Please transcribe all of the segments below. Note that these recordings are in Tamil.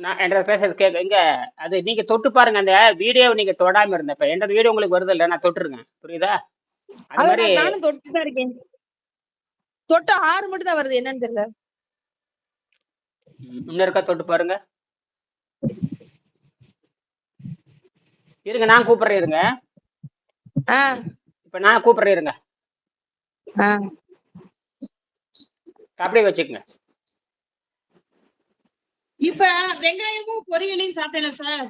நான் என்ற பேசுறது கேட்க இங்க அது நீங்க தொட்டு பாருங்க அந்த வீடியோ நீங்க தொடாம இருந்த இப்ப என்ற வீடியோ உங்களுக்கு வருது இல்ல நான் தொட்டுருங்க. புரியுதா? அது மாதிரி நான் நானும் தொட்டு தான் இருக்கேன். தொட்ட ஆறு மட்டும் தான் வருது என்னன்னு தெரியல. ம், இன்னும் இருக்கா? தொட்டு பாருங்க. இருங்க நான் கூப்பிடுறேன் இருங்க. இப்ப நான் கூப்பிடுறேன் இருங்க. அப்படியே வச்சுக்கோங்க. இப்ப வெங்காயமும் பொரியலையும் சாப்பிட்டேன் சார்.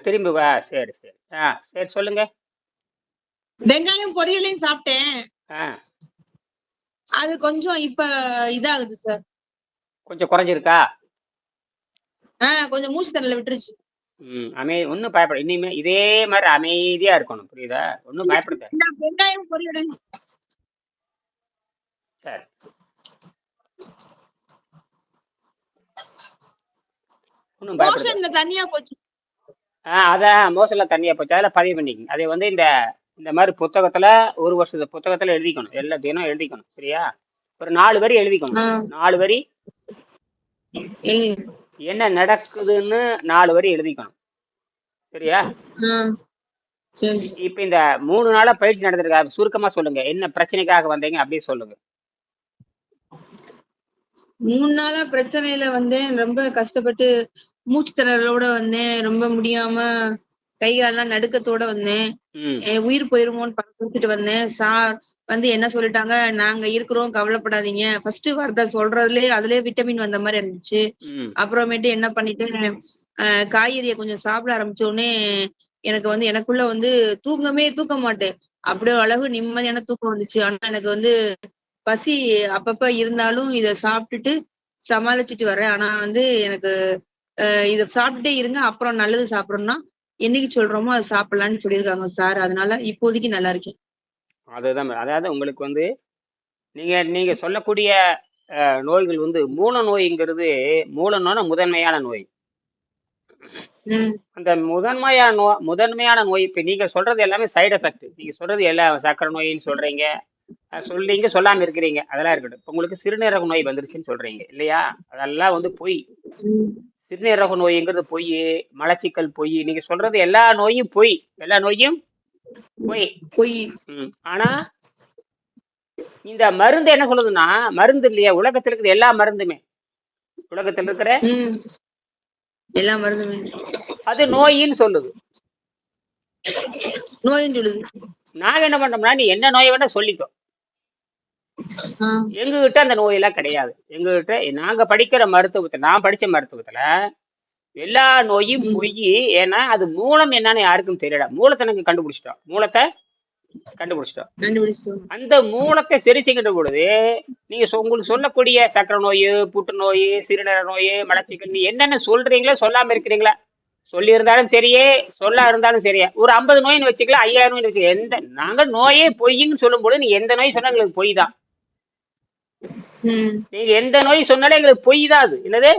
திரும்பி வா. சரி சரி. ஆ சரி சொல்லுங்க. வெங்காயம் பொரியலையும் சாப்பிட்டேன். ஆ. அது கொஞ்சம் இப்ப இதாகுது சார். கொஞ்சம் குறைஞ்சிருக்கா? ஆ கொஞ்சம் மூச்சு தரல விட்டுருச்சு. ம் அமை ஒன்றும் பயப்பட இனிமே இதே மாதிரி அமைதியா இருக்கணும். புரியுதா? ஒன்றும் பயப்படுத. இந்த வெங்காயம் பொரியலையும் சரி. ஒன்றும் தனியா போச்சு. ஆ அதான் மோசல்ல தண்ணியை போச்சு. அதில் பதிவு பண்ணிக்கங்க. அதை வந்து இந்த இந்த மாதிரி புத்தகத்துல ஒரு வருஷத்து புத்தகத்துல எழுதிக்கணும். எல்லா தினம் எழுதிக்கணும் சரியா? ஒரு நாலு வரி எழுதிக்கணும் நாலு வரி. என்ன நடக்குதுன்னு நாலு வரி எழுதிக்கணும். சரியா? இப்ப இந்த மூணு நாளா பயிற்சி நடந்திருக்கா. சுருக்கமா சொல்லுங்க. என்ன பிரச்சனைக்காக வந்தீங்க அப்படியே சொல்லுங்க. மூணு நாளா பிரச்சனையில வந்தேன் ரொம்ப கஷ்டப்பட்டு மூச்சு திணறலோட வந்தேன். ரொம்ப முடியாம கை காலெல்லாம் நடுக்கத்தோட வந்தேன். உயிர் போயிருமோன்னு பார்த்துட்டு வந்தேன். சார் வந்து என்ன சொல்லிட்டாங்க? நாங்க இருக்கிறோம் கவலைப்படாதீங்க. ஃபர்ஸ்ட் வார்த்தை சொல்றதுலயே அதுலயே விட்டமின் வந்த மாதிரி இருந்துச்சு. அப்புறமேட்டு என்ன பண்ணிட்டு காய்கறியை கொஞ்சம் சாப்பிட ஆரம்பிச்ச உடனே எனக்கு வந்து எனக்குள்ள வந்து தூங்கமே தூக்க மாட்டேன். அப்படியே அளவு நிம்மதியான தூக்கம் வந்துச்சு. ஆனா எனக்கு வந்து பசி அப்பப்ப இருந்தாலும் இத சாப்பிட்டுட்டு சமாளிச்சுட்டு வரேன் ஆனா வந்து எனக்கு இத சாப்பிட்டுட்டே இருங்க அப்புறம் நல்லது சாப்பிடணும்னா என்னைக்கு சொல்றோமோ அதை சாப்பிடலாம்னு சொல்லியிருக்காங்க சார். அதனால இப்போதைக்கு நல்லா இருக்கேன். அதுதான். அதாவது உங்களுக்கு வந்து நீங்க நீங்க சொல்லக்கூடிய நோய்கள் வந்து மூல நோய்ங்கிறது மூல நோய் முதன்மையான நோய். அந்த முதன்மையான நோ முதன்மையான நோய் இப்ப நீங்க சொல்றது எல்லாமே சைடு எஃபெக்ட். நீங்க சொல்றது எல்லாம் சக்கரை நோயின்னு சொல்றீங்க. சொல்றீங்க சொல்லாம இருக்கிறீங்க. அதெல்லாம் இருக்கட்டும். இப்ப உங்களுக்கு சிறுநீரக நோய் வந்துருச்சுன்னு சொல்றீங்க இல்லையா? அதெல்லாம் வந்து பொய். சிறுநீரக நோய்ங்கிறது பொய் மலச்சிக்கல் பொய். நீங்க சொல்றது எல்லா நோயும் பொய். எல்லா நோயும் பொய். பொய். ஆனா இந்த மருந்து என்ன சொல்லுதுன்னா மருந்து இல்லையா? உலகத்துல இருக்கிற எல்லா மருந்துமே. உலகத்துல இருக்கிற எல்லா மருந்துமே. அது நோயின்னு சொல்லுது. நோயின்னு சொல்லுது. நாங்க என்ன பண்றோம்னா நீ என்ன நோயை வேணா சொல்லிக்கோ. எங்ககிட்ட அந்த நோயெல்லாம் கிடையாது. எங்ககிட்ட நாங்க படிக்கிற மருத்துவத்துல நான் படிச்ச மருத்துவத்துல எல்லா நோயும் பொய் ஏன்னா அது மூலம் என்னன்னு யாருக்கும் தெரியல. மூலத்தை நாங்க கண்டுபிடிச்சிட்டோம். மூலத்தை கண்டுபிடிச்சிட்டோம். அந்த மூலத்தை சரி செய்கின்ற பொழுது நீங்க உங்களுக்கு சொல்லக்கூடிய சக்கரை நோய் புற்றுநோய் சிறுநீரக நோய் மலச்சிக்கல் நீ என்னென்ன சொல்றீங்களோ சொல்லாம இருக்கிறீங்களா? சொல்லி இருந்தாலும் சரியே சொல்ல இருந்தாலும் சரியே. ஒரு ஐம்பது நோயின்னு வச்சுக்கலாம் ஐயாயிரம் நோய் வச்சுக்கலாம் எந்த நாங்க நோயே பொய்ன்னு சொல்லும்போது நீங்க எந்த நோய் சொன்னா எங்களுக்கு பொய் தான். நீங்க எந்த நோய் சொன்னாலும் எங்களுக்கு பொய் தான் அது. என்னது?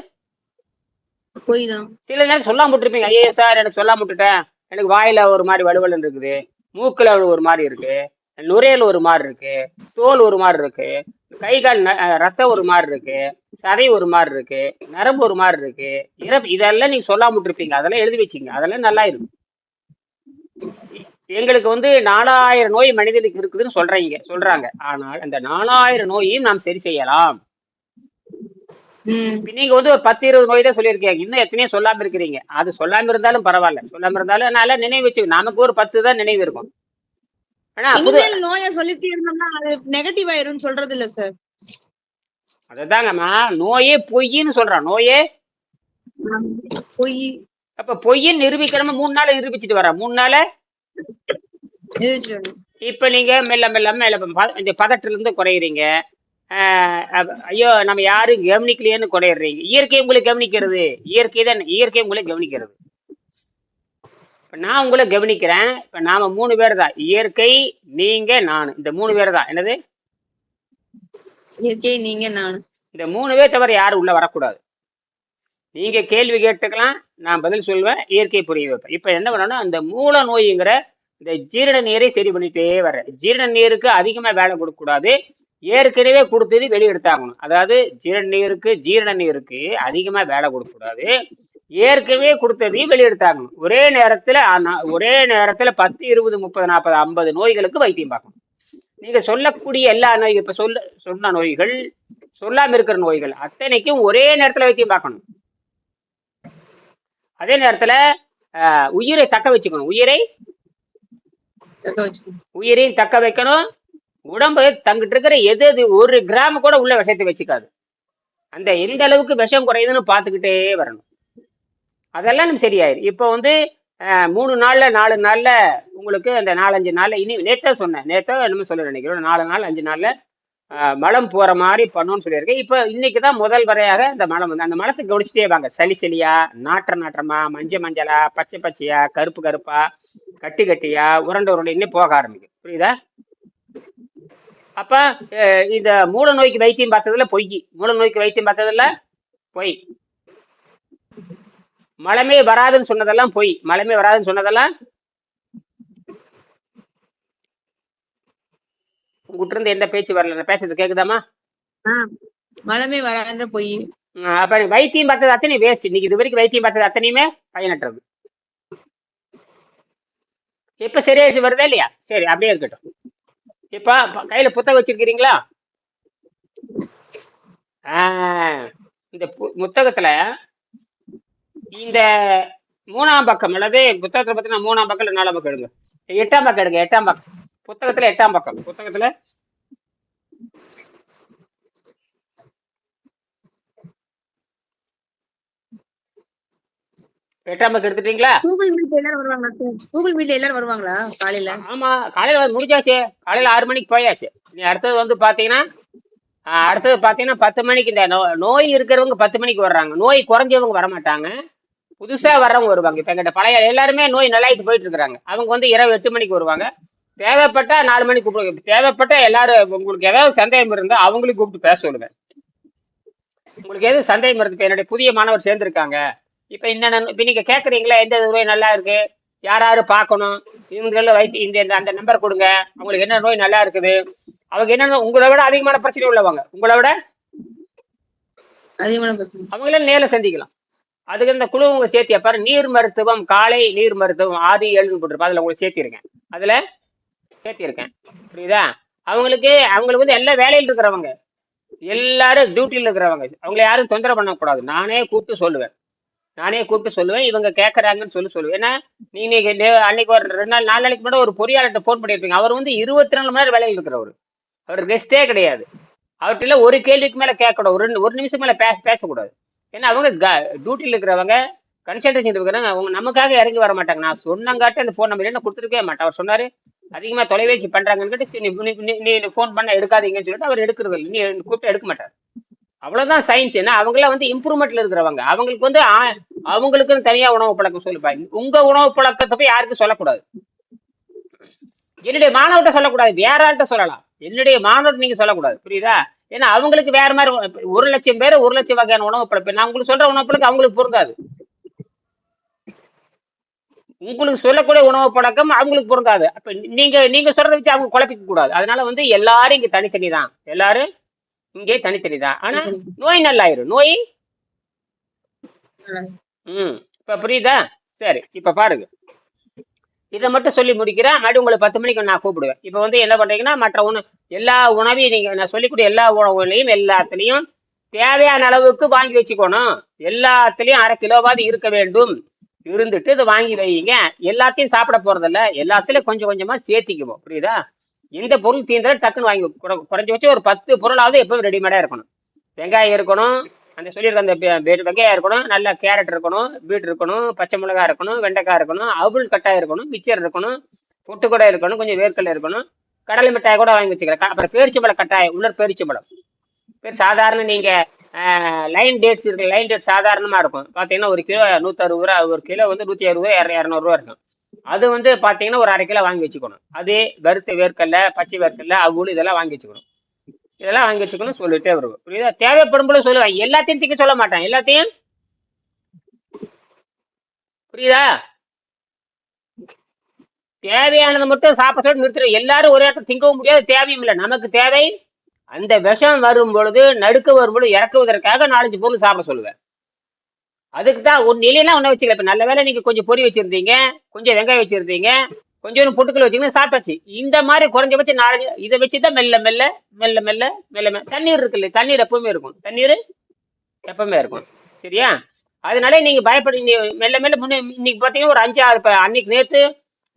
பொய் தான். சில நேரம் சொல்லாம விட்டுருப்பீங்க. ஐயோ சார் எனக்கு சொல்லாம விட்டுட்டேன். எனக்கு வாயில ஒரு மாதிரி வலுவலன் இருக்குது. மூக்குல ஒரு மாதிரி இருக்கு. நுரையல் ஒரு மாதிரி இருக்கு. தோல் ஒரு மாதிரி இருக்கு. கை கால் ரத்தம் ஒரு மாதிரி இருக்கு. சதை ஒரு மாதிரி இருக்கு. நரம்பு ஒரு மாதிரி இருக்கு. இறப்பு இதெல்லாம் நீங்க சொல்லாம விட்டுருப்பீங்க. அதெல்லாம் எழுதி வச்சுங்க. அதெல்லாம் நல்லா இருக்கும். எங்களுக்கு வந்து நாலாயிரம் நோய் மனிதனுக்கு இருக்குதுன்னு சொல்றீங்க சொல்றாங்க. ஆனால் அந்த நாலாயிரம் நோயையும் நாம் சரி செய்யலாம். நீங்க வந்து ஒரு பத்து இருபது நோய் தான் சொல்லியிருக்கீங்க. இன்னும் எத்தனையோ சொல்லாம இருக்கிறீங்க. அது சொல்லாம இருந்தாலும் பரவாயில்ல. சொல்லாம இருந்தாலும் நல்லா நினைவு வச்சு நமக்கு ஒரு பத்து தான் நினைவு இருக்கும். ஆனா இனிமேல் நோய சொல்லிட்டே இருந்தோம்னா அது நெகட்டிவ் ஆயிரும்னு சொல்றது இல்ல சார் அதுதாங்கம்மா. நோயே பொய்ன்னு சொல்றான். நோயே? பொய். அப்ப பொய்ன்னு நிரூபிக்கிறோம் மூணு நாள் நிரூபிச்சுட்டு வரேன் மூணு நாள். இப்ப நீங்க மெல்ல மெல்ல மெல்ல இந்த பதட்டில இருந்து குறையிறீங்க ஐயோ நம்ம யாரும் கவனிக்கலையேன்னு குறையிறீங்க. இயற்கை உங்களை கவனிக்கிறது. இயற்கை தான் இயற்கை உங்களை கவனிக்கிறது. இப்ப நான் உங்களை கவனிக்கிறேன். இப்ப நாம மூணு பேர் தான். இயற்கை நீங்க நான். இந்த மூணு பேர் தான். என்னது? இயற்கை நீங்க நான். இந்த மூணு பேர் தவிர யாரும் உள்ள வரக்கூடாது. நீங்க கேள்வி கேட்டுக்கலாம். நான் பதில் சொல்வேன் இயற்கை புரிய வைப்பேன். இப்போ என்ன பண்ணணும் அந்த மூல நோய்ங்கிற இந்த ஜீரண நீரை சரி பண்ணிட்டே வர்றேன். ஜீரண நீருக்கு அதிகமாக வேலை கொடுக்கக்கூடாது. ஏற்கனவே கொடுத்தது வெளியெடுத்தாகணும். அதாவது ஜீரண நீருக்கு ஜீரண நீருக்கு அதிகமாக வேலை கொடுக்கக்கூடாது. ஏற்கனவே கொடுத்ததையும் வெளியெடுத்தாகணும். ஒரே நேரத்தில் ஒரே நேரத்தில் பத்து இருபது முப்பது நாற்பது ஐம்பது நோய்களுக்கு வைத்தியம் பார்க்கணும். நீங்கள் சொல்லக்கூடிய எல்லா நோய்கள் இப்போ சொல்ல சொன்ன நோய்கள் சொல்லாமல் இருக்கிற நோய்கள் அத்தனைக்கும் ஒரே நேரத்தில் வைத்தியம் பார்க்கணும். அதே நேரத்துல உயிரை தக்க வச்சுக்கணும். உயிரை உயிரையும் தக்க வைக்கணும். உடம்பு தங்கிட்டு இருக்கிற எது எது ஒரு கிராம் கூட உள்ள விஷத்தை வச்சுக்காது. அந்த எந்த அளவுக்கு விஷம் குறையுதுன்னு பார்த்துக்கிட்டே வரணும். அதெல்லாம் நம்ம சரியாயிரும் இப்போ வந்து மூணு நாள்ல நாலு நாள்ல உங்களுக்கு அந்த நாலஞ்சு நாள்ல இனி நேத்தா சொன்னேன். நேத்தா என்னமோ சொல்ல நினைக்கிறோம். நாலு நாள் அஞ்சு நாள்ல மலம் போற மாதிரி பண்ணணும்னு சொல்லியிருக்கேன் இப்போ இன்னைக்கு தான் முதல் வரையாக இந்த மலம் வந்து அந்த மலத்தை கவனிச்சுட்டே வாங்க. சளி சளியா நாற்ற நாற்றமா மஞ்ச மஞ்சளா பச்சை பச்சையா கருப்பு கருப்பா கட்டி கட்டியா உருண்டை உருண்டை இன்னும் போக ஆரம்பிக்கும் புரியுதா? அப்ப இந்த மூல நோய்க்கு வைத்தியம் பார்த்ததுல பொய். மூல நோய்க்கு வைத்தியம் பார்த்ததுல பொய். மலமே வராதுன்னு சொன்னதெல்லாம் பொய். மலமே வராதுன்னு சொன்னதெல்லாம் உங்ககிட்ட இருந்து எந்த பேச்சு வரல. நான் பேசுறது கேக்குதாமா மலமே வராதுன்ற பொய். அப்ப வைத்தியம் பார்த்தது அத்தனை வேஸ்ட் இன்னைக்கு இது வரைக்கும் வைத்தியம் பார்த்தது அத்தனையுமே பயனற்றது. இப்ப சரியாயிடுச்சு வருதா இல்லையா? சரி அப்படியே இருக்கட்டும். இப்ப கையில புத்தகம் வச்சிருக்கிறீங்களா? இந்த புத்தகத்துல இந்த மூணாம் பக்கம் அல்லது புத்தகத்துல பார்த்தீங்கன்னா மூணாம் பக்கம் நாலாம் பக்கம் எடுங்க. எட்டாம் பக்கம் எடுங்க எட்டாம் பக்கம். புத்தகத்துல எட்டாம் பக்கம். புத்தகத்துல? எட்டாம் பக்கம் எடுத்துட்டீங்களா? கூகுள் மீட்ல எல்லாரும் வருவாங்களா சார் கூகுள் மீட்ல எல்லாரும் வருவாங்களா காலையில? ஆமா காலையில முடிஞ்சாச்சு. காலையில ஆறு மணிக்கு போயாச்சு. நீ அடுத்தது வந்து பாத்தீங்கன்னா ஆஹ் அடுத்தது பாத்தீங்கன்னா பத்து மணிக்கு இந்த நோ- நோய் இருக்கிறவங்க பத்து மணிக்கு வர்றாங்க. நோய் குறைஞ்சவங்க வர மாட்டாங்க புதுசா வர்றவங்க வருவாங்க. இப்ப எங்கிட்ட பழைய எல்லாருமே நோய் நல்லாயிட்டு போயிட்டு இருக்காங்க அவங்க வந்து இரவு எட்டு மணிக்கு வருவாங்க. தேவைப்பட்டா நாலு மணிக்கு கூப்பிடுவாங்க தேவைப்பட்ட எல்லாரும் உங்களுக்கு ஏதாவது சந்தேகம் இருந்தா அவங்களுக்கு கூப்பிட்டு பேச சொல்லுவேன் உங்களுக்கு எது சந்தேகம் இருக்கு? இப்ப என்னுடைய புதிய மாணவர் சேர்ந்திருக்காங்க. இப்ப என்னென்ன இப்ப நீங்க கேக்குறீங்களா? எந்த நோய் நல்லா இருக்கு? யார் யாரு பார்க்கணும்? இவங்கள வைத்து இந்த இந்த அந்த நம்பர் கொடுங்க. அவங்களுக்கு என்ன நோய் நல்லா இருக்குது? அவங்க என்னென்ன உங்களை விட அதிகமான பிரச்சனை உள்ளவங்க. உங்களை விட அதிகமான பிரச்சனை. அவங்கள நேரில் சந்திக்கலாம். அதுக்கு இந்த குழு உங்களை சேர்த்தியா பாரு. நீர் மருத்துவம் காலை நீர் மருத்துவம் ஆதி ஏழுன்னு போட்டிருப்பா அதுல உங்களை சேர்த்திருக்கேன். அதுல சேர்த்திருக்கேன் புரியுதா? அவங்களுக்கு அவங்களுக்கு வந்து எல்லா வேலையில் இருக்கிறவங்க எல்லாரும் டியூட்டியில் இருக்கிறவங்க அவங்கள யாரும் தொந்தரவு பண்ணக்கூடாது. நானே கூப்பிட்டு சொல்லுவேன். நானே கூப்பிட்டு சொல்லுவேன். இவங்க கேட்கறாங்கன்னு சொல்லி சொல்லுவேன். ஏன்னா நீங்க நே- அன்னைக்கு ஒரு ரெண்டு நாள் நாலு நாளைக்கு முன்னாடி ஒரு பொறியாளர்கிட்ட ஃபோன் பண்ணியிருப்பீங்க. அவர் வந்து இருபத்தி நாலு மணி நேரம் வேலையில் இருக்கிறவர். அவர் ரெஸ்டே கிடையாது. அவர்கிட்ட ஒரு கேள்விக்கு மேலே கேட்கக்கூடாது. ஒரு ரெண்டு ஒரு நிமிஷம் மேலே பேச பேசக்கூடாது. ஏன்னா அவங்க டியூட்டியில் இருக்கிறவங்க கன்சல்டேஷன் இருக்கிறாங்க அவங்க நமக்காக இறங்கி வர மாட்டாங்க. நான் சொன்னங்காட்டி அந்த ஃபோன் நம்பர் என்ன கொடுத்துருக்கவே மாட்டேன். அவர் சொன்னார் அதிகமா தொலைபேசி பண்றாங்கன்னு நீ- ஃபோன் பண்ண எடுக்காதீங்கன்னு சொல்லிட்டு அவர் எடுக்கிறது இல்லை. நீ கூப்பிட்டு எடுக்க மாட்டார். அவ்வளவுதான் சயின்ஸ் ஏன்னா அவங்களாம் வந்து இம்ப்ரூவ்மெண்ட்ல இருக்கிறவங்க. அவங்களுக்கு வந்து அவங்களுக்குன்னு தனியா உணவு பழக்கம் சொல்லுப்பா. உங்க உணவு பழக்கத்தை போய் யாருக்கும் சொல்லக்கூடாது. என்னுடைய மாணவர்கிட்ட சொல்லக்கூடாது. வேற ஆள்கிட்ட சொல்லலாம். என்னுடைய மாணவர்கிட்ட நீங்க சொல்லக்கூடாது. புரியுதா? ஏன்னா அவங்களுக்கு வேற மாதிரி ஒரு லட்சம் பேர் ஒரு லட்சம் வகையான உணவு பழக்கம். நான் உங்களுக்கு சொல்ற உணவு பழக்கம் அவங்களுக்கு பொருந்தாது. உங்களுக்கு சொல்லக்கூடிய உணவு பழக்கம் அவங்களுக்கு பொருந்தாது. அப்ப நீங்க நீங்க சொல்றதை வச்சு அவங்க குழப்பிக்க கூடாது. அதனால வந்து எல்லாரும் இங்க தனித்தனி தான். எல்லாரும் இங்கே தனித்தனி தான். ஆனா நோய் நல்லாயிரும். நோய்? ம். இப்ப புரியுதா? சரி இப்ப பாருங்க. இதை மட்டும் சொல்லி முடிக்கிறேன். மறுபடியும் உங்களை பத்து மணிக்கு நான் கூப்பிடுவேன். இப்போ வந்து என்ன பண்றீங்கன்னா மற்ற உணவு எல்லா உணவையும் நீங்க நான் சொல்லிக்கூடிய எல்லா உணவுகளையும் எல்லாத்துலேயும் தேவையான அளவுக்கு வாங்கி வச்சுக்கணும். எல்லாத்துலேயும் அரை கிலோவாவது இருக்க வேண்டும். இருந்துட்டு இதை வாங்கி வைங்க. எல்லாத்தையும் சாப்பிட போறதில்ல. எல்லாத்துலயும் கொஞ்சம் கொஞ்சமா சேர்த்திக்குவோம். புரியுதா? எந்த பொருள் தீர்ந்தாலும் டக்குன்னு வாங்கி குறை- குறைஞ்சபட்சம் ஒரு பத்து பொருளாவது எப்பவும் ரெடிமேடா இருக்கணும். வெங்காயம் இருக்கணும். அந்த சொல்லியிருக்க அந்த வெங்காயம் இருக்கணும். நல்ல கேரட் இருக்கணும். பீட் இருக்கணும். பச்சை மிளகா இருக்கணும். வெண்டைக்காய் இருக்கணும். அவுள் கட்டாய் இருக்கணும். மிச்சர் இருக்கணும். பொட்டுக்கூடை இருக்கணும். கொஞ்சம் வேர்க்கடலை இருக்கணும். கடலை மிட்டாய் கூட வாங்கி வச்சுக்கலாம். அப்புறம் பேரிச்சம்பழம் கட்டாயம். உள்ளர் பேரிச்சம்பழம். பேர் சாதாரண நீங்க லைன் டேட்ஸ் இருக்கு லைன் டேட் சாதாரணமா இருக்கும். பாத்தீங்கன்னா ஒரு கிலோ நூத்தறுபது ரூபா ஒரு கிலோ வந்து நூத்தி அறுபது ரூபா இரநூறுவா இருக்கும். அது வந்து பாத்தீங்கன்னா ஒரு அரை கிலோ வாங்கி வச்சுக்கணும். அது வறுத்த வேர்க்கல்ல பச்சை வேர்க்கல்ல அவுள் இதெல்லாம் வாங்கி வச்சுக்கணும். இதெல்லாம் வாங்கி வச்சுக்கணும் சொல்லிட்டே வருவோம். புரியுதா? தேவைப்படும் போல சொல்லுவேன் எல்லாத்தையும் திக்க சொல்ல மாட்டேன். எல்லாத்தையும்? புரியுதா? தேவையானது மட்டும் சாப்பிட சொல்லி நிறுத்துறோம் எல்லாரும் ஒரே இடத்துல திங்கவும் முடியாது. தேவையும் இல்லை. நமக்கு தேவை அந்த விஷம் வரும் பொழுது நடுக்க வரும் பொழுது இறக்குவதற்காக நாலஞ்சு பொருள் சாப்பிட சொல்லுவேன். அதுக்கு தான் ஒன்று இல்லைன்னா ஒன்றை வச்சுக்கல. இப்போ நல்ல வேலை நீங்கள் கொஞ்சம் பொரி வச்சுருந்தீங்க கொஞ்சம் வெங்காயம் வச்சுருந்தீங்க கொஞ்சம் பொட்டுக்கள் வச்சுக்கின்னு சாப்பிட்டாச்சு. இந்த மாதிரி குறைஞ்சபட்சம் நாலஞ்சு இதை வச்சு தான் மெல்ல மெல்ல மெல்ல மெல்ல மெல்ல மெல்ல தண்ணீர் இருக்குல்ல தண்ணீர் எப்பவுமே இருக்கும். தண்ணீர் எப்பவுமே இருக்கும். சரியா? அதனால நீங்க பயப்பட மெல்ல மெல்ல முன்னே இன்னைக்கு பார்த்தீங்கன்னா ஒரு அஞ்சு ஆறு இப்போ அன்னைக்கு நேற்று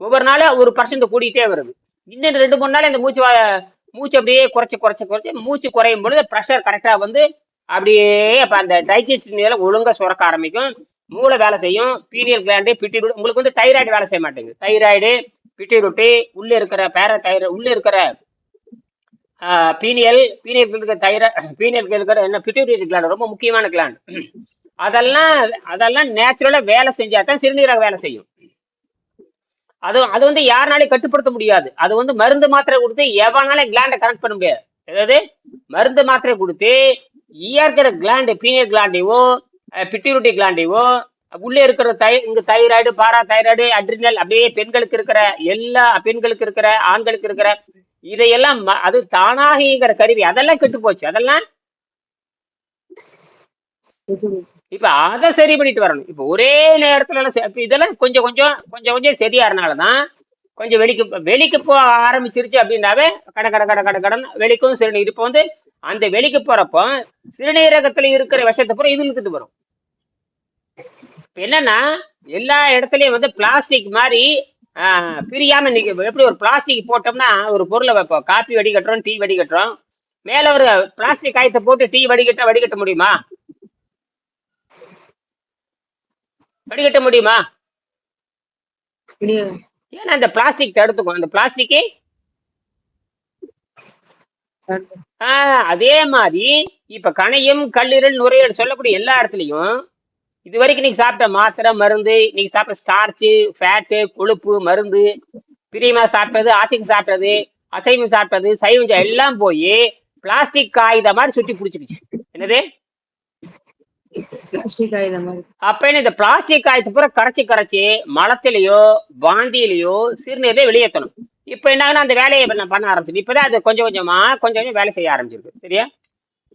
ஒவ்வொரு நாளும் ஒரு பர்சன்ட் கூடிக்கிட்டே வருது. இன்னும் ரெண்டு மூணு நாள் இந்த மூச்சு வா- மூச்சு அப்படியே குறைச்சி குறைச்சி குறைச்சி மூச்சு குறையும் பொழுது ப்ரெஷர் கரெக்டாக வந்து அப்படியே அப்போ அந்த டைஜஸ்டிவ் வேலை ஒழுங்காக சுரக்க ஆரம்பிக்கும். மூளை வேலை செய்யும். பீனியல் கிளாண்டு பிட்டிரூட் உங்களுக்கு வந்து தைராய்டு வேலை செய்ய மாட்டேங்குது. தைராய்டு பிட்டிருட்டி உள்ளே இருக்கிற பேர தைர உள்ளே இருக்கிற பீனியல் பீனியல் இருக்கிற தைரா பீனியல் இருக்கிற என்ன பிட்டியூட்டரி கிளாண்ட் ரொம்ப முக்கியமான கிளாண்ட் அதெல்லாம் அதெல்லாம் நேச்சுரலாக வேலை செஞ்சால் தான் சிறுநீரக வேலை செய்யும். அது அது வந்து யாருனாலையும் கட்டுப்படுத்த முடியாது. அது வந்து மருந்து மாத்திரை கொடுத்து எவனாலும் கிளாண்டை கனெக்ட் பண்ண முடியாது. அதாவது மருந்து மாத்திரை கொடுத்து இயற்கிற கிளாண்டு பீனியல் கிளாண்டையோ பிட்டியூட்டி கிளாண்டையோ உள்ளே இருக்கிற தை இங்க தைராய்டு பாரா தைராய்டு அட்ரினல் அப்படியே பெண்களுக்கு இருக்கிற எல்லா பெண்களுக்கு இருக்கிற ஆண்களுக்கு இருக்கிற இதையெல்லாம் ம- அது தானாக கருவி. அதெல்லாம் கெட்டு போச்சு அதெல்லாம் இப்ப அதை சரி பண்ணிட்டு வரணும். இப்ப ஒரே நேரத்துல இப்ப இதெல்லாம் கொஞ்சம் கொஞ்சம் கொஞ்சம் கொஞ்சம் சரியாறனாலதான் கொஞ்சம் வெளிக்கு வெளிக்கு போக ஆரம்பிச்சிருச்சு அப்படின்னாவே கட கட கட கட கடன் வெளிக்கும் சிறுநீர். இப்போ வந்து அந்த வெளிக்கு போறப்போ சிறுநீரகத்துல இருக்கிற விஷத்தை பூரா இது இழுத்துட்டு வரும். என்னன்னா எல்லா இடத்துலயும் வந்து பிளாஸ்டிக் மாதிரி ஆஹ், பிரியாம நிக்க எப்படி ஒரு பிளாஸ்டிக் போட்டோம்னா ஒரு பொருளை வைப்போம். காப்பி வடிகட்டுறோம் டீ வடிகட்டுறோம். மேல ஒரு பிளாஸ்டிக் காயத்தை போட்டு டீ வடிகட்ட வடிகட்ட முடியுமா? வடிகட்ட முடியுமா? ஏன்னா அந்த பிளாஸ்டிக் தடுத்துக்கும். அந்த பிளாஸ்டிக்கு அதே மாதிரி இப்ப கணையம் கல்லீரல் நுரையீரல் சொல்லக்கூடிய எல்லா இடத்துலயும் இது வரைக்கும் நீங்க சாப்பிட்ட மாத்திரை மருந்து நீங்க சாப்பிட்ட ஸ்டார்ச்சு ஃபேட்டு கொழுப்பு மருந்து பிரியமா சாப்பிட்டது ஆசைக்கு சாப்பிட்டது அசைவம் சாப்பிட்டது சைவம் எல்லாம் போய் பிளாஸ்டிக் காகித மாதிரி சுத்தி பிடிச்சிக்கிச்சு. என்னது? பிளாஸ்டிக் ஆயுதம் மாதிரி. அப்ப இந்த பிளாஸ்டிக் காயத்தை பூரா கரைச்சி கரைச்சி மலத்திலேயோ வாந்தியிலேயோ சிறுநீரை வெளியேற்றணும் இப்ப என்ன அந்த வேலையை நான் பண்ண ஆரம்பிச்சிட்டு இப்பதான் அது கொஞ்சம் கொஞ்சமா கொஞ்சம் கொஞ்சம் வேலை செய்ய ஆரம்பிச்சிருக்கு. சரியா?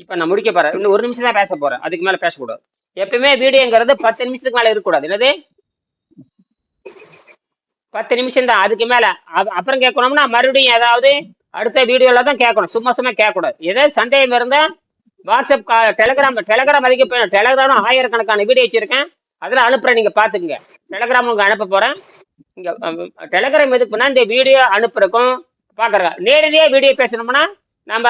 இப்ப நான் முடிக்க போறேன். இன்னும் ஒரு நிமிஷம் தான் பேச போறேன். அதுக்கு மேல பேசக்கூடாது. எப்பவுமே வீடியோங்கிறது பத்து நிமிஷத்துக்கு மேல இருக்கக்கூடாது. என்னது? பத்து நிமிஷம் தான். அதுக்கு மேல. அப்புறம் கேட்கணும்னா மறுபடியும் ஏதாவது அடுத்த வீடியோல தான் கேட்கணும். சும்மா சும்மா கேட்கக்கூடாது. ஏதாவது சந்தேகம் இருந்தா வாட்ஸ்அப் கா- டெலிகிராம் டெலிகிராம் அதிக டெலிகிராம் ஆயிரக்கணக்கான வீடியோ வச்சிருக்கேன். அதில் அனுப்புறேன் நீங்க பாத்துக்கங்க. டெலிகிராம் உங்களுக்கு அனுப்ப போறேன். இங்க டெலகிராம் டெலிகிராம் எதுக்கு இந்த வீடியோ அனுப்புறக்கும் பாக்குறேன் நேரடியா வீடியோ பேசணும்னா நம்ம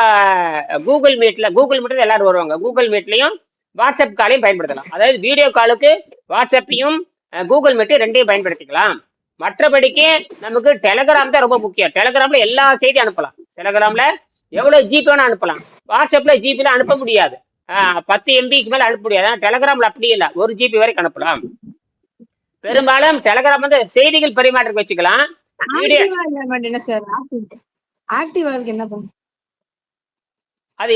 கூகுள் மீட்ல கூகுள் மீட்ல எல்லாரும் வருவாங்க. கூகுள் மீட்லயும் வாட்ஸ்அப் காலையும் பயன்படுத்தலாம். அதாவது வீடியோ காலுக்கு வாட்ஸ்அப்பையும் கூகுள் மீட்டு ரெண்டையும் பயன்படுத்திக்கலாம். மற்றபடிக்கு நமக்கு டெலகிராம் தான் ரொம்ப முக்கியம். டெலகிராமில் எல்லா செய்தியும் அனுப்பலாம். டெலகிராமில் எவ்வளவு ஜிபி வேணா அனுப்பலாம்? வாட்ஸ்அப்ல ஜிபில அனுப்ப முடியாது. பத்து எம்பிக்கு மேல அனுப்ப முடியாது. ஆனா டெலிகிராம்ல அப்படி இல்ல. ஒரு ஜிபி வரைக்கும் அனுப்பலாம். பெரும்பாலும் டெலிகிராம் வந்து செய்திகள் பரிமாற்றத்துக்கு வச்சுக்கலாம். அது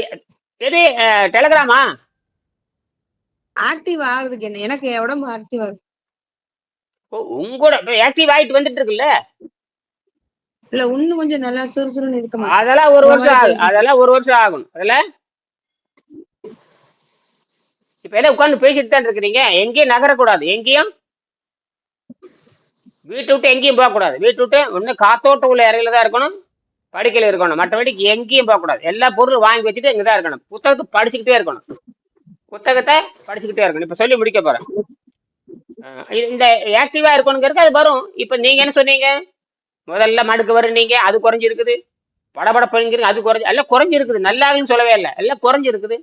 எது டெலிகிராமா ஆக்டிவ் ஆகுறதுக்கு என்ன? எனக்கு என் உடம்பு ஆக்டிவ் ஆகுது உங்களோட ஆக்டிவ் ஆயிட்டு வந்துட்டு இருக்குல்ல? இல்ல இன்னும் கொஞ்சம் நல்லா சுறுசுறுன்னு இருக்க அதெல்லாம் ஒரு வருஷம் ஆகும். அதெல்லாம் ஒரு வருஷம் ஆகும். அதுல? இப்ப எல்லாம் உட்கார்ந்து பேசிட்டு தான் இருக்கிறீங்க? எங்கேயும் நகரக்கூடாது. எங்கேயும்? வீட்டை விட்டு எங்கேயும் போகக்கூடாது. வீட்டை விட்டு ஒண்ணு காத்தோட்ட உள்ள இறையில தான் இருக்கணும். படுக்கையில இருக்கணும். மற்றபடி எங்கேயும் போகக்கூடாது. எல்லா பொருளும் வாங்கி வச்சுட்டு இங்க தான் இருக்கணும். புத்தகத்தை படிச்சுக்கிட்டே இருக்கணும். புத்தகத்தை படிச்சுக்கிட்டே இருக்கணும். இப்ப சொல்லி முடிக்க போறேன். இந்த ஆக்டிவா இருக்கணுங்கிறது அது வரும். இப்ப நீங்க என்ன சொன்னீங்க? முதல்ல மடுக்கு வருனீங்க அது அது குறைஞ்சிருக்குது. படபடப்புங்கிறது அது குறைஞ்சி எல்லாம் குறைஞ்சிருக்குது. நல்லாவும் சொல்லவே இல்லை. எல்லாம் குறைஞ்சிருக்குது.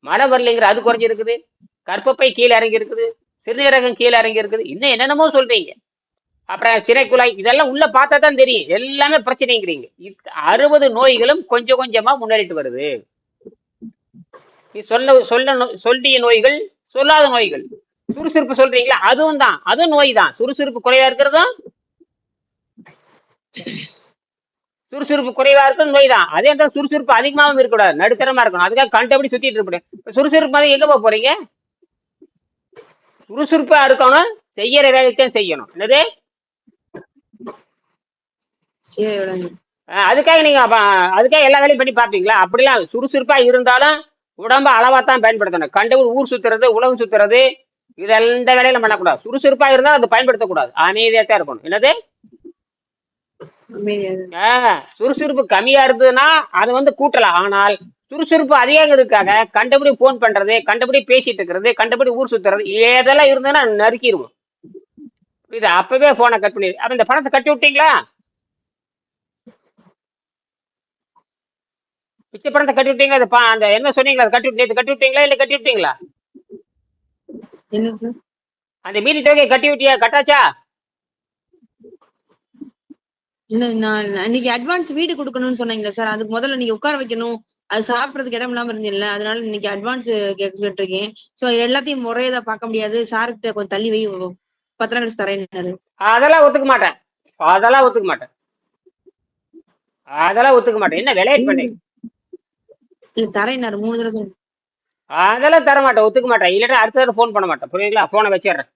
மழை வரலைங்கிற அது குறைஞ்சிருக்குது. கற்பப்பை கீழே இறங்கி இருக்குது சிறுநீரகம் கீழே இறங்கி இருக்குது இன்னும் என்னென்னமோ சொல்றீங்க. அப்புறம் சிறைக்குழாய் இதெல்லாம் உள்ள பார்த்தா தான் தெரியும். எல்லாமே பிரச்சனைங்கிறீங்க. இத்- அறுபது நோய்களும் கொஞ்சம் கொஞ்சமா முன்னேறிட்டு வருது. நீ சொல்ல சொல்ல சொல்லிய நோய்கள் சொல்லாத நோய்கள். சுறுசுறுப்பு சொல்றீங்களா? அதுவும் தான். அதுவும் நோய் தான். சுறுசுறுப்பு குறைவா இருக்கிறதும் சுறுசுறுப்பு குறைவா இருக்கிறது நோய் தான் அதே தான் சுறுசுறுப்பு அதிகமாகவும் இருக்கக்கூடாது. நடுத்தரமா இருக்கணும். அதுக்காக கண்டபடி சுத்திட்டு இருப்பேன்? சுறுசுறுப்பு மாதிரி எங்க போக போறீங்க? சுறுசுறுப்பா இருக்கணும். செய்யற வேலைக்கு தான் செய்யணும். என்னது? அதுக்காக நீங்க அதுக்காக எல்லா வேலையும் பண்ணி பார்ப்பீங்களா? அப்படிலாம் சுறுசுறுப்பா இருந்தாலும் உடம்ப அளவா தான் பயன்படுத்தணும். கண்டவர் ஊர் சுத்துறது உலகம் சுத்துறது இதெல்லாம் இந்த வேலையில பண்ணக்கூடாது. சுறுசுறுப்பா இருந்தா அதை பயன்படுத்தக்கூடாது. அமைதியா தான் இருக்கணும். என்னது? சுறுசுறுப்பு கம்மியா இருந்ததுன்னா அதை வந்து கூட்டலாம் ஆனால் சுறுசுறுப்பு அதிகம் இருக்காக கண்டபடி போன் பண்றது கண்டபடி பேசிட்டு இருக்கிறது கண்டபடி ஊர் சுத்துறது இதெல்லாம் இருந்ததுன்னா நறுக்கிடுவோம் இது அப்பவே போனை கட் பண்ணி அப்ப இந்த பணத்தை கட்டி விட்டீங்களா? மிச்ச பணத்தை கட்டி விட்டீங்களா? அது அந்த என்ன சொன்னீங்களா? கட்டி விட்டு கட்டி விட்டீங்களா? இல்ல கட்டி விட்டீங்களா? அந்த மீதி தொகையை கட்டி விட்டியா? கட்டாச்சா? இன்னைக்கு அட்வான்ஸ் வீடு கொடுக்கணும்னு சொன்னீங்களா சார் அதுக்கு முதல்ல நீங்க உட்கார வைக்கணும். அது சாப்பிடறதுக்கு இடம் இல்லாம இருந்தீங்கல்ல அதனால இன்னைக்கு அட்வான்ஸ் கேட்டு இருக்கேன். சோ எல்லாத்தையும் முறையதா பார்க்க முடியாது. சார்கிட்ட கொஞ்சம் தள்ளி வை பத்திரம் கடிச்சு தரேன்னாரு அதெல்லாம் ஒத்துக்க மாட்டேன். அதெல்லாம் ஒத்துக்க மாட்டேன். அதெல்லாம் ஒத்துக்க மாட்டேன். என்ன விளையாட்டு பண்ணி? இல்ல தரேன்னாரு மூணு தடவை. அதெல்லாம் தர மாட்டேன். ஒத்துக்க மாட்டேன். இல்லாட்டா அடுத்த தடவை ஃபோன் பண்ண மாட்டேன். புரியுங்களா ஃபோனை வச்சிடுறேன்.